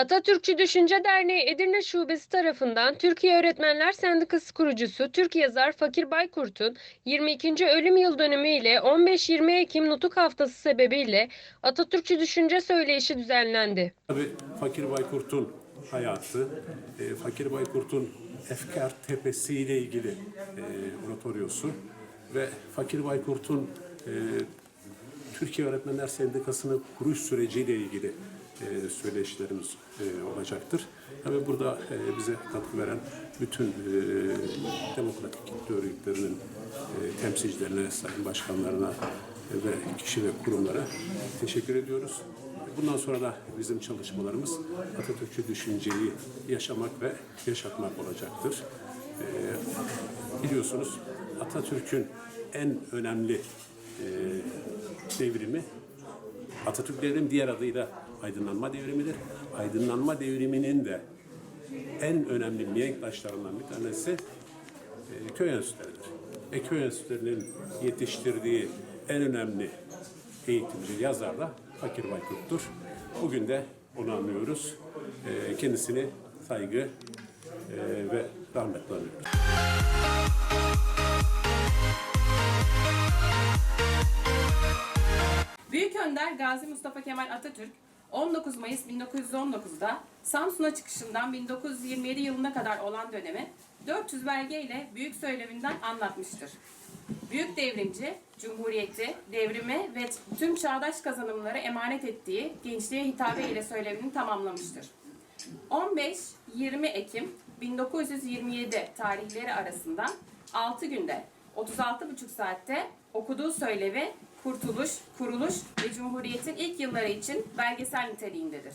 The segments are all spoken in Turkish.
Atatürkçü Düşünce Derneği Edirne Şubesi tarafından Türkiye Öğretmenler Sendikası kurucusu Türk yazar Fakir Baykurt'un 22. ölüm yıl dönümü ile 15-20 Ekim Nutuk Haftası sebebiyle Atatürkçü Düşünce Söyleyişi düzenlendi. Tabii Fakir Baykurt'un hayatı, e, Fakir Baykurt'un Efkar Tepesi ile ilgili e, oratoryosu ve Fakir Baykurt'un e, Türkiye Öğretmenler Sendikası'nın kuruş süreciyle ilgili e, söyleşilerimiz e, olacaktır. Tabii burada e, bize katkı veren bütün demokratik örgütlerinin temsilcilerine, sayın başkanlarına ve kişi ve kurumlara teşekkür ediyoruz. Bundan sonra da bizim çalışmalarımız Atatürkçü düşünceyi yaşamak ve yaşatmak olacaktır. Biliyorsunuz Atatürk'ün en önemli devrimi Atatürk devrimi diğer adıyla aydınlanma devrimidir. Aydınlanma devriminin de en önemli mihenk taşlarından bir tanesi e, köy enstitüleridir. Ve köy enstitülerinin yetiştirdiği en önemli eğitimci, yazar da Fakir Baykurt'tur. Bugün de onu anlıyoruz. E, kendisini saygı e, ve rahmetle anıyoruz. Büyük Önder Gazi Mustafa Kemal Atatürk 19 Mayıs 1919'da Samsun'a çıkışından 1927 yılına kadar olan dönemi 400 belgeyle büyük söyleminden anlatmıştır. Büyük devrimci, cumhuriyeti, devrimi ve tüm çağdaş kazanımları emanet ettiği gençliğe hitabe ile söylemini tamamlamıştır. 15-20 Ekim 1927 tarihleri arasında 6 günde 36,5 saatte okuduğu söylevi Kurtuluş, Kuruluş ve Cumhuriyet'in ilk yılları için belgesel niteliğindedir.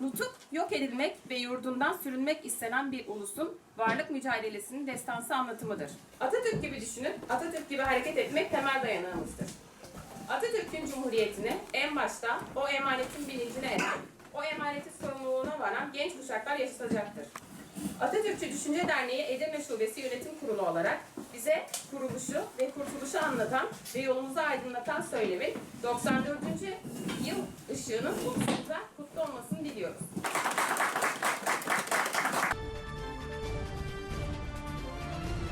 Nutuk, yok edilmek ve yurdundan sürülmek istenen bir ulusun varlık mücadelesinin destansı anlatımıdır. Atatürk gibi düşünüp Atatürk gibi hareket etmek temel dayanağımızdır. Atatürk'ün cumhuriyetini en başta o emanetin bilincine eren, o emanetin sorumluluğuna varan genç kuşaklar yaşatacaktır. Atatürkçü Düşünce Derneği Edirne Şubesi Yönetim Kurulu olarak bize kuruluşu ve kurtuluşu anlatan ve yolumuzu aydınlatan söylemin 94. yıl ışığının diliyoruz.